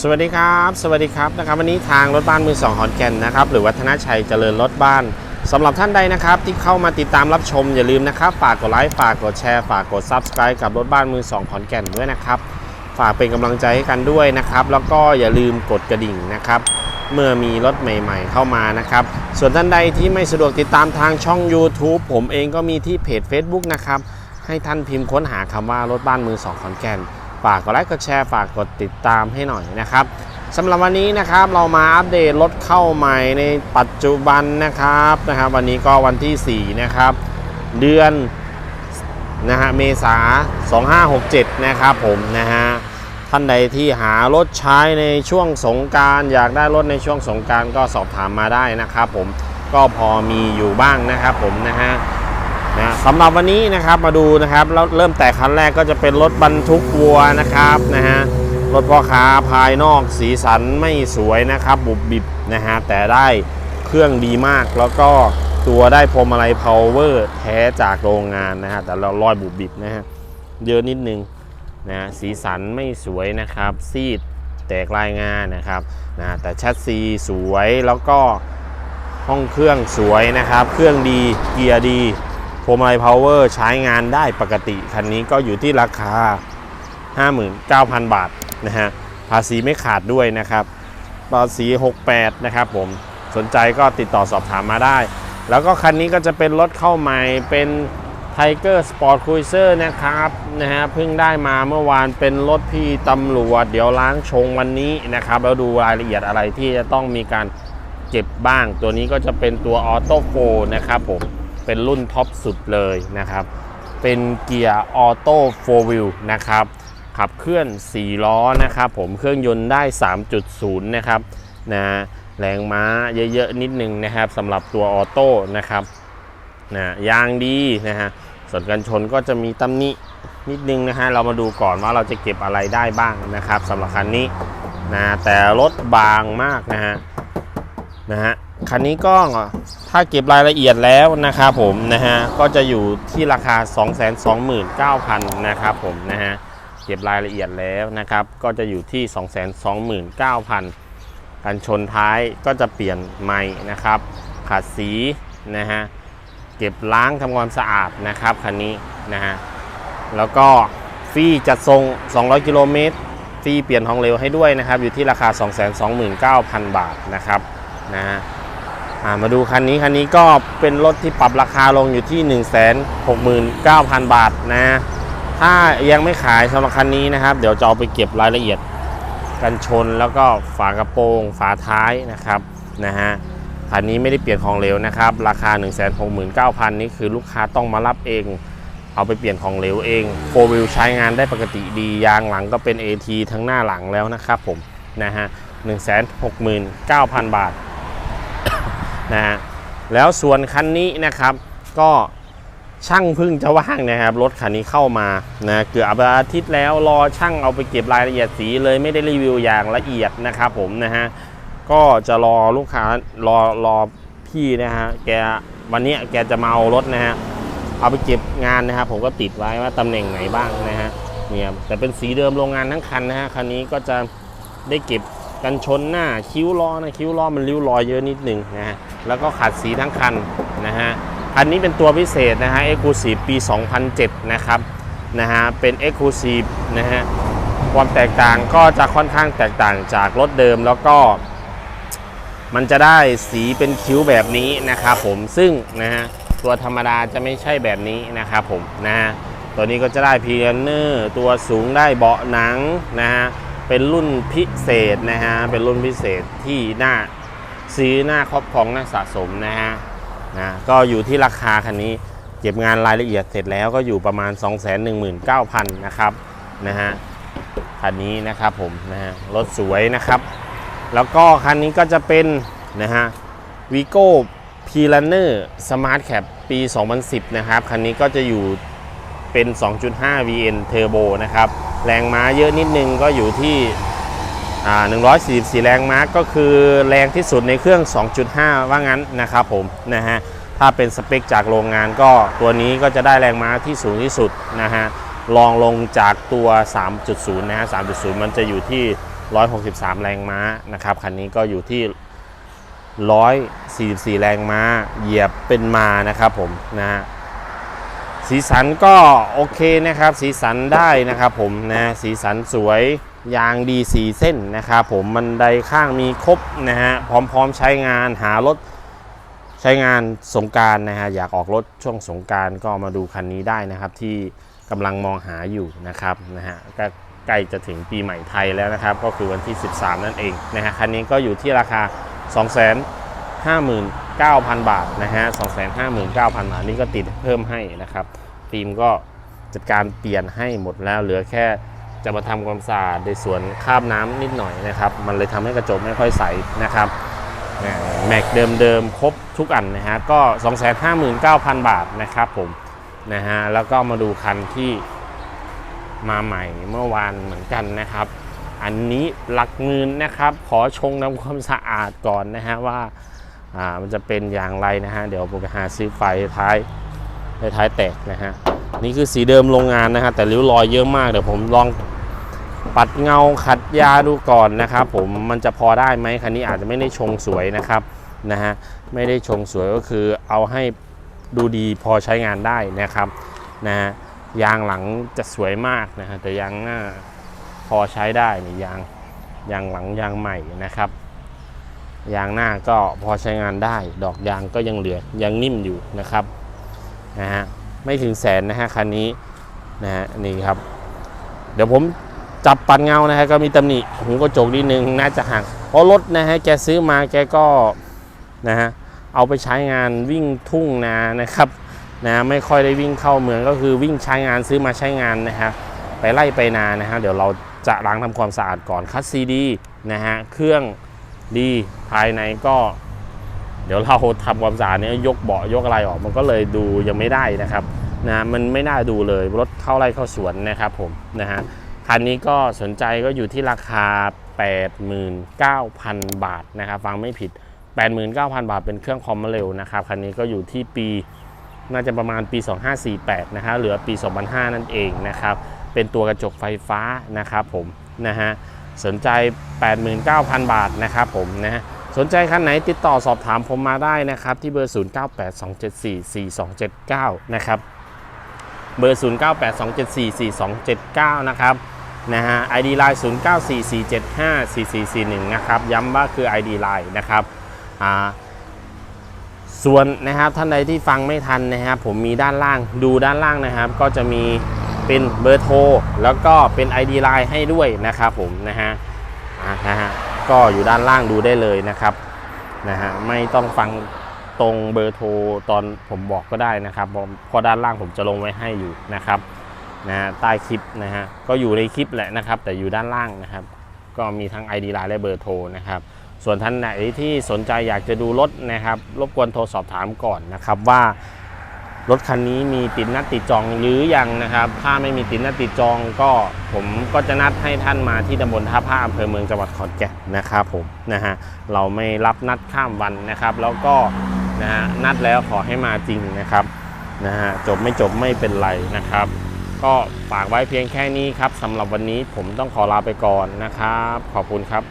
สวัสดีครับ สวัสดีครับนะครับวันนี้ทางรถบ้านมือสองขอนแก่นนะครับหรือวัฒนชัยเจริญรถบ้านสำหรับท่านใดนะครับ ที่เข้ามาติดตามรับชมอย่าลืมนะครับ ฝากกดไลค์ฝากกดแชร์ฝากกด Subscribe กับรถบ้านมือสองขอนแก่นด้วยนะครับ ฝากเป็นกำลังใจให้กันด้วยนะครับ แล้วก็อย่าลืมกดกระดิ่งนะครับ เมื่อมีรถใหม่ ๆ เข้ามานะครับ ส่วนท่านใดที่ไม่สะดวกติดตามทางช่อง YouTube ผมเองก็มีที่เพจ Facebook นะครับให้ท่านพิมพ์ค้นหาคำว่ารถบ้านมือสองขอนแก่น ฝากกดไลค์กดแชร์ฝากกดติดตามให้หน่อยนะครับสำหรับวันนี้นะครับเรามาอัปเดตรถเข้าใหม่ในปัจจุบันนะครับนะครับ วันนี้ก็วันที่ 4 นะครับ เดือนนะฮะเมษา2567 นะครับผมนะฮะท่านใดที่หารถใช้ในช่วงสงการอยากได้รถในช่วงสงการก็สอบถามมาได้นะครับผมก็พอมีอยู่บ้างนะครับผมนะฮะ นะสำหรับวันนี้นะครับมาดูนะครับแล้วเริ่มแต่คันแรกก็จะเป็นรถบรรทุกวัวนะครับนะฮะรถพ่อค้าภายนอกสีสันไม่สวยนะครับ บุบบิบนะฮะแต่ได้เครื่องดีมากแล้วก็ตัวได้พวงมาลัย power แท้จากโรงงานนะฮะแต่เรารอยบุบบิบนะฮะเยอะนิดนึงนะฮะสีสันไม่สวยนะครับ ซีดแตกลายงานนะครับนะแต่แชสซีสวยแล้วก็ห้องเครื่องสวยนะครับ เครื่องดีเกียร์ดี โฟมไลพาวเวอร์ใช้งานได้ปกติ คันนี้ก็อยู่ที่ราคา 59,000 บาทนะฮะ ภาษีไม่ขาดด้วยนะครับภาษี 68 นะครับผม สนใจก็ติดต่อสอบถามมาได้ แล้วก็คันนี้ก็จะเป็นรถเข้าใหม่ เป็น Tiger Sport Cruiser นะครับนะฮะเพิ่งได้มาเมื่อวานเป็นรถพี่ตำรวจ เดี๋ยวล้างชงวันนี้นะครับ แล้วดูรายละเอียดอะไรที่จะต้องมีการเก็บบ้าง ตัวนี้ก็จะเป็นตัวออโต้โฟนะครับผม เป็นรุ่นท็อปสุดเลยนะครับ เป็นเกียร์ออโต้โฟร์วิลนะครับ ขับเคลื่อน 4 ล้อนะครับ ผมเครื่องยนต์ได้ 3.0 นะครับนะแรงม้าเยอะ ๆ นิดนึงนะครับสำหรับตัวออโต้นะครับนะยางดีนะฮะส่วนกันชนก็จะมีตำหนินิดนึงนะฮะเรามาดูก่อนว่าเราจะเก็บอะไรได้บ้างนะครับสำหรับคันนี้นะแต่รถบางมากนะฮะนะฮะ คันนี้ก็ถ้าเก็บรายละเอียดแล้วนะครับผมนะฮะก็จะอยู่ที่ราคา 229,000นะครับผมนะฮะเก็บรายละเอียดแล้วนะครับก็จะอยู่ที่ 229,000การชนท้ายก็จะเปลี่ยนใหม่นะครับขัดสีนะฮะเก็บล้างทำความสะอาดนะครับคันนี้นะฮะแล้วก็ฟรีจัดทรง 200 กิโลเมตรฟรีเปลี่ยนทองเร็วให้ด้วยนะครับ อยู่ที่ราคา 229,000 บาทนะครับนะฮะ มาดูคันนี้คันนี้ก็เป็นรถที่ปรับราคาลงอยู่ที่ 169,000 บาทนะ ถ้ายังไม่ขายสำหรับคันนี้นะครับ เดี๋ยวจะเอาไปเก็บรายละเอียดกันชนแล้วก็ฝากระโปรง ฝาท้ายนะครับนะฮะคันนี้ไม่ได้เปลี่ยนของเหลวนะครับ ราคา 169,000 นี่คือลูกค้าต้องมารับเอง เอาไปเปลี่ยนของเหลวเองโฟวิลใช้งานได้ปกติดียางหลังก็เป็น AT ทั้งหน้าหลังแล้วนะครับผมนะฮะ169,000 บาท นะฮะแล้วส่วนคันนี้นะครับก็ช่างพึ่งจะว่างนะครับรถคันนี้เข้ามานะเกือบอาทิตย์แล้วรอช่างเอาไปเก็บรายละเอียดสีเลยไม่ได้รีวิวอย่างละเอียดนะครับผมนะฮะก็จะรอลูกค้ารอรอพี่นะฮะแกวันนี้แกจะมาเอารถนะฮะเอาไปเก็บงานนะครับผมก็ติดไว้ว่าตำแหน่งไหนบ้างนะฮะเนี่ยแต่เป็นสีเดิมโรงงานทั้งคันนะฮะคันนี้ก็จะได้เก็บ กันชนหน้าคิ้วล้อนะคิ้วล้อมันริ้วรอยเยอะนิดหนึ่งนะฮะแล้วก็ขัดสีทั้งคันนะฮะคันนี้เป็นตัวพิเศษนะฮะ Exclusive ปี 2007 นะครับนะฮะเป็น Exclusive นะฮะความแตกต่างก็จะค่อนข้างแตกต่างจากรถเดิมแล้วก็มันจะได้สีเป็นคิ้วแบบนี้นะครับผมซึ่งนะฮะตัวธรรมดาจะไม่ใช่แบบนี้นะครับผมนะฮะตัวนี้ก็จะได้พีเนอร์ตัวสูงได้เบาะหนังนะฮะ เป็นรุ่นพิเศษนะฮะ เป็นรุ่นพิเศษที่น่าซื้อหน้าครอบครองน่าสะสมนะฮะนะก็อยู่ที่ราคาคันนี้เก็บงานรายละเอียดเสร็จแล้วก็อยู่ประมาณ 219,000นะครับนะฮะคันนี้นะครับผมนะฮะรถสวยนะครับ แล้วก็คันนี้ก็จะเป็นนะฮะวีโก้พีลันเนอร์สมาร์ทแคปปี 2010 นะครับ คันนี้ก็จะอยู่ เป็น 2.5 VN Turbo นะครับ แรงม้าเยอะนิดนึงก็อยู่ที่144 แรงม้าก็คือแรงที่สุดในเครื่อง 2.5 ว่างั้นนะครับผมนะฮะถ้าเป็นสเปคจากโรงงานก็ตัวนี้ก็จะได้แรงม้าที่สูงที่สุดนะฮะลองลงจากตัว 3.0 นะฮะ 3.0 มันจะอยู่ที่ 163 แรงม้านะครับคันนี้ก็อยู่ที่ 144 แรงม้าเหยียบเป็นมานะครับผมนะฮะ สีสันก็โอเคนะครับ สีสันได้นะครับผมนะสีสันสวยยางดีสีเส้นนะครับผมบันไดข้างมีครบนะฮะพร้อมๆใช้งานหารถใช้งานสงการนะฮะอยากออกรถช่วงสงการก็มาดูคันนี้ได้นะครับ ที่กำลังมองหาอยู่นะครับนะฮะก็ใกล้จะถึงปีใหม่ไทยแล้วนะครับ ก็คือวันที่ 13 นั่นเองนะฮะคันนี้ก็อยู่ที่ราคา 9,000 บาทนะฮะ259,000 บาทนี่ก็ติดเพิ่มให้นะครับทีมก็จัดการเปลี่ยนให้หมดแล้วเหลือแค่จะมาทำความสะอาดในส่วนคราบน้ำนิดหน่อยนะครับ มันเลยทำให้กระจกไม่ค่อยใสนะครับแม็กเดิมๆครบทุกอันนะฮะก็ 259,000 บาทนะครับผมนะฮะแล้วก็มาดูคันที่มาใหม่เมื่อวานเหมือนกันนะครับ อันนี้หลักหมื่นนะครับ ขอชงทำความสะอาดก่อนนะฮะว่า อ่ามันจะเป็นอย่างไรนะฮะเดี๋ยวผมไปหาซื้อไฟท้ายท้ายแตกนะฮะนี่คือสีเดิมโรงงานนะฮะแต่ริ้วรอยเยอะมากเดี๋ยวผมลองปัดเงาขัดยาดูก่อนนะครับผมมันจะพอได้ไหมคันนี้อาจจะไม่ได้ชงสวยนะครับนะฮะไม่ได้ชงสวยก็คือเอาให้ดูดีพอใช้งานได้นะครับนะฮะยางหลังจะสวยมากนะฮะแต่ยางหน้าพอใช้ได้นี่ยางยางหลังยางใหม่นะครับ ยางหน้าก็พอใช้งานได้ ดอกยางก็ยังเหลือยังนิ่มอยู่นะครับนะฮะไม่ถึงแสนนะฮะคันนี้นะฮะนี่ครับ เดี๋ยวผมจับปัดเงานะฮะก็มีตำหนิหูกระจกนิดนึงน่าจะหักเพราะรถนะฮะแกซื้อมาแกก็นะฮะเอาไปใช้งานวิ่งทุ่งนานะครับนะไม่ค่อยได้วิ่งเข้าเมืองก็คือวิ่งใช้งานซื้อมาใช้งานนะฮะไปไล่ไปนานะฮะเดี๋ยวเราจะล้างทำความสะอาดก่อนคัดซีดีนะฮะเครื่อง ดีภายในก็ เดี๋ยวเราทำความสะอาดเนี่ยยกเบาะยกอะไรออกมันก็เลยดูยังไม่ได้นะครับนะมันไม่น่าดูเลยรถเข้าไร่เข้าสวนนะครับผมนะฮะคันนี้ก็สนใจก็อยู่ที่ราคา 89,000 บาทนะครับ ฟังไม่ผิด 89,000 บาทเป็นเครื่องคอมเร็วนะครับคันนี้ก็อยู่ที่ปีน่าจะประมาณปี 2548 นะฮะเหลือปี 2005 นั่นเองนะครับ เป็นตัวกระจกไฟฟ้านะครับผมนะฮะ สนใจ 89,000 บาทนะครับผมนะสนใจคันไหนติดต่อสอบถามผมมาได้นะครับ ที่เบอร์ 0982744279 นะครับ เบอร์ 0982744279 นะครับนะฮะ ID Line 0944754441 นะครับ ย้ำว่าคือ ID Line นะครับอ่าส่วนนะครับท่านใดที่ฟังไม่ทันนะครับผมมีด้านล่างดูด้านล่างนะครับ ก็จะมี เป็นเบอร์โทรแล้วก็เป็น ID Line ให้ด้วยนะครับผมนะฮะนะฮะก็อยู่ด้านล่างดูได้เลยนะครับนะฮะไม่ต้องฟังตรงเบอร์โทรตอนผมบอกก็ได้นะครับเพราะด้านล่างผมจะลงไว้ให้อยู่นะครับนะฮะใต้คลิปนะฮะก็อยู่ในคลิปแหละนะครับ แต่อยู่ด้านล่างนะครับ ก็มีทั้ง ID ไลน์และเบอร์โทรนะครับส่วนท่านไหนที่สนใจอยากจะดูรถนะครับ รบกวนโทรสอบถามก่อนนะครับว่า รถคันนี้มีติดนัดติดจองหรือยังนะครับ ถ้าไม่มีติดนัดติดจองก็ผมก็จะนัดให้ท่านมาที่ตำบลท่าผ้าอำเภอเมืองจังหวัดขอนแก่นนะครับผมนะฮะเราไม่รับนัดข้ามวันนะครับ แล้วก็นะฮะนัดแล้วขอให้มาจริงนะครับนะฮะจบไม่จบไม่เป็นไรนะครับ ก็ฝากไว้เพียงแค่นี้ครับสำหรับวันนี้ผมต้องขอลาไปก่อนนะครับ ขอบคุณครับ